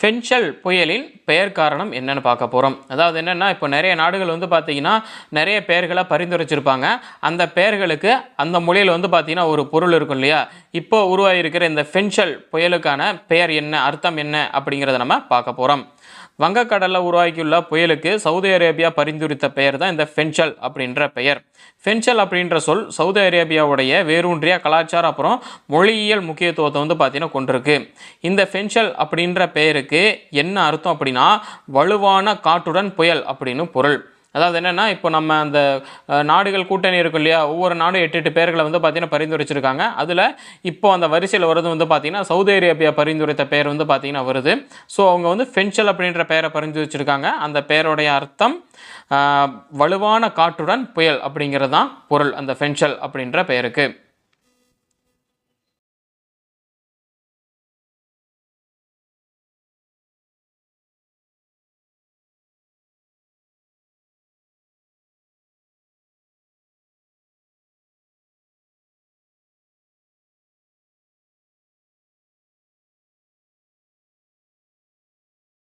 ஃபென்ஷல் புயலின் பெயர் காரணம் என்னென்னு பார்க்க போகிறோம் அதாவது என்னென்னா இப்போ நிறைய நாடுகள் வந்து பார்த்திங்கன்னா நிறைய பெயர்களை பரிந்துரைச்சிருப்பாங்க. அந்த பெயர்களுக்கு அந்த மொழியில் வந்து பார்த்திங்கன்னா ஒரு பொருள் இருக்கும் இல்லையா? இப்போ உருவாகியிருக்கிற இந்த ஃபென்ஷல் புயலுக்கான பெயர் என்ன அர்த்தம் என்ன அப்படிங்கிறத நம்ம பார்க்க போகிறோம் வங்கக்கடலில் உருவாக்கியுள்ள புயலுக்கு சவுதி அரேபியா பரிந்துரைத்த பெயர் தான் இந்த ஃபென்ஷல் அப்படின்ற பெயர். ஃபென்ஷல் அப்படின்ற சொல் சவுதி அரேபியாவுடைய வேரூன்றிய கலாச்சாரம் அப்புறம் மொழியியல் முக்கியத்துவத்தை வந்து பார்த்தீங்கன்னா கொண்டிருக்கு. இந்த ஃபென்ஷல் அப்படின்ற பெயருக்கு என்ன அர்த்தம் அப்படின்னா வலுவான காற்றுடன் புயல் அப்படின்னு பொருள். அதாவது என்னென்னா இப்போ நம்ம அந்த நாடுகள் கூட்டணி இருக்கும் இல்லையா ஒவ்வொரு நாடும் எட்டு எட்டு பேர்களை வந்து பார்த்தீங்கன்னா பரிந்துரைச்சிருக்காங்க. அதில் இப்போ அந்த வரிசையில் வருது வந்து பார்த்திங்கன்னா சவுதி அரேபியா பரிந்துரைத்த பெயர் வந்து பார்த்திங்கன்னா வருது. ஸோ அவங்க வந்து ஃபென்ஷல் அப்படின்ற பெயரை பரிந்துரைச்சிருக்காங்க. அந்த பேருடைய அர்த்தம் வலுவான காற்றுடன் புயல் அப்படிங்கிறது தான் பொருள் அந்த ஃபென்ஷல் அப்படின்ற பெயருக்கு